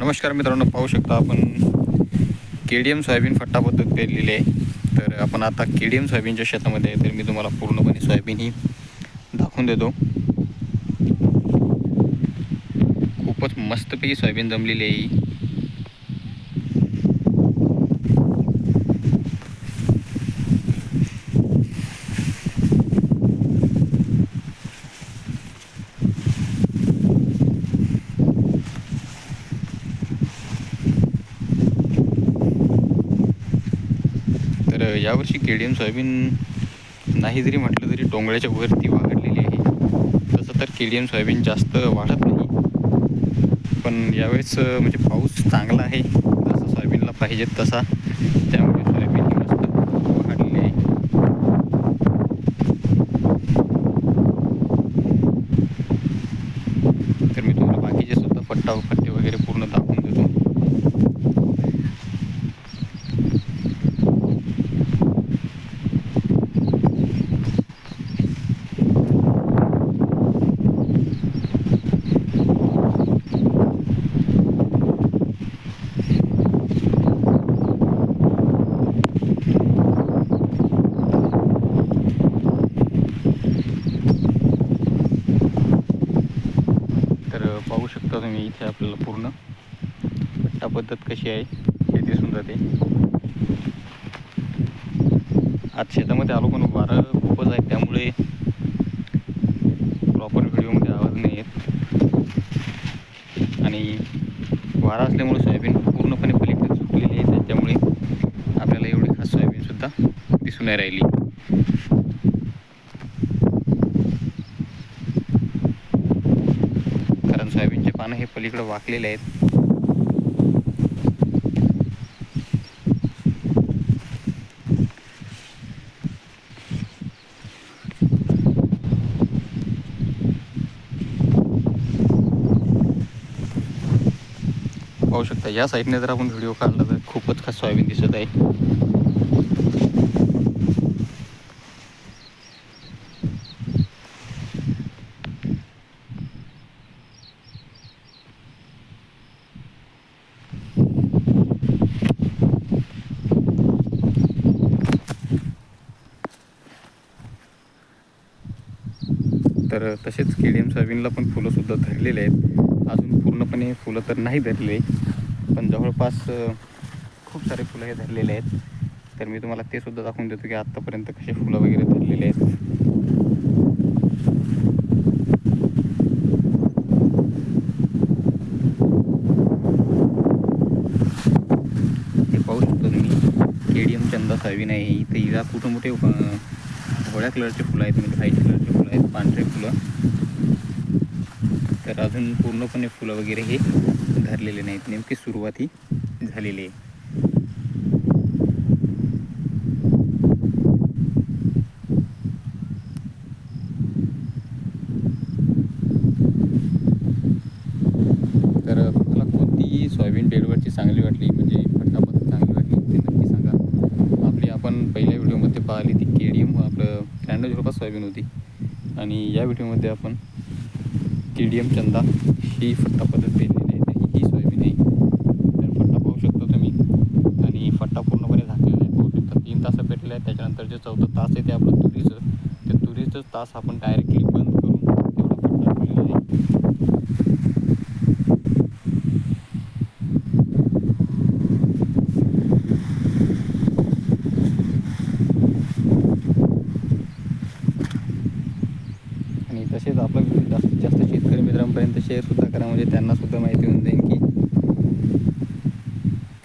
नमस्कार मित्रांनो पाहू शकता आपण के डी एम सोयाबीन फट्टा पद्धत पेरलेली आहे. तर आपण आता के डी एम सोयाबीनच्या शेतामध्ये आहे तर मी तुम्हाला पूर्णपणे सोयाबीन ही दाखवून देतो. खूपच मस्तपैकी सोयाबीन जमलेली आहे तर यावर्षी के डी एम सोयाबीन नाही जरी म्हटलं तरी डोंगराच्या वरती वाढलेली आहे. तसं तर के डी एम सोयाबीन जास्त वाढत नाही. पण यावेळेस म्हणजे पाऊस चांगला आहे. जसं सोयाबीनला पाहिजे तसा. त्या सोयाबीन ही मस्त वाढलेली आहे तर मी तुम्हाला बाकीचे सुद्धा पट्टा पट्टे वगैरे पूर्ण दाखवून देतो तर पाहू शकता तुम्ही इथे आपल्याला पूर्ण. पट्टा पद्धत कशी आहे हे दिसून जाते. आज शेतामध्ये आलो पण वारं खूपच आहे त्यामुळे प्रॉपर व्हिडिओमध्ये आवाज नाही येत. आणि वारा असल्यामुळे सोयाबीन पूर्णपणे पलीकडे सुकलेली आहे त्याच्यामुळे आपल्याला एवढी खास सोयाबीनसुद्धा दिसून नाही राहिली. पानं हे पलीकडे वाकलेले आहेत. पाहू शकता या साईडने जर आपण व्हिडिओ काढला तर खूपच खास सोयाबीन दिसत आहे. तर तसेच के डी एम सोयाबीनला पण फुलंसुद्धा धरलेले आहेत. अजून पूर्णपणे फुलं तर नाही धरले पण जवळपास खूप सारे फुलं हे धरलेले आहेत. तर मी तुम्हाला ते सुद्धा दाखवून देतो की आत्तापर्यंत कसे फुलं वगैरे धरलेले आहेत. हे पाहू तुम्ही के डी एम चंदा सोयाबीन आहे. इथे हिला कुठं मोठे अ, कलरचे फुलं आहेत. म्हणजे व्हाईट कलरचे फुलं आहेत पांढरे फुलं. तर अजून पूर्णपणे फुलं वगैरे हे धरलेले नाहीत. नेमकी सुरुवात ही झालेली आहे. तर सोयाबीन डेडवरची चांगली वाटली म्हणजे फटाफट चांगली वाटली ते नक्की सांगा. आपली आपण पहिल्या व्हिडिओमध्ये पाहिली ती केडीएम आपलं त्र्याण्णव झिरो पाच सोयाबीन होती. आणि या व्हिडिओमध्ये आपण के डी एम चंदा ही फट्टा पद्धत पेरलेली आहे. तर ही सोयाबीन आहे. तर फट्टा पाहू शकतो तुम्ही. आणि फट्टा पूर्णपणे झाकलेला आहे. पाहू शकता तीन तास पेरलेलं आहे त्याच्यानंतर जे चौथं तास आहे ते आपलं तुरीचं. ते तुरीचं तास आपण डायरेक्टली बंद करून तेवढा फट्टा ठेवलेला आहे आणि तसेच आपला व्हिडिओ जास्तीत जास्त शेतकरी मित्रांपर्यंत शेअरसुद्धा करा म्हणजे त्यांनासुद्धा माहिती होऊन जाईल की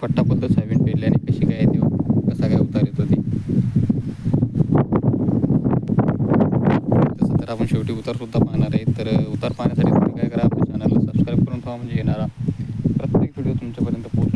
फट्टा पद्धत सोयाबीन पेरल्याने कशी काय येते कसा काय उतार येतो ती. तसं तर आपण शेवटी उतारसुद्धा पाहणार आहे. तर उतार पाहण्यासाठी तुम्ही काय करा आपल्या चॅनलला सबस्क्राईब करून ठेवा म्हणजे येणारा प्रत्येक व्हिडिओ तुमच्यापर्यंत पोहोच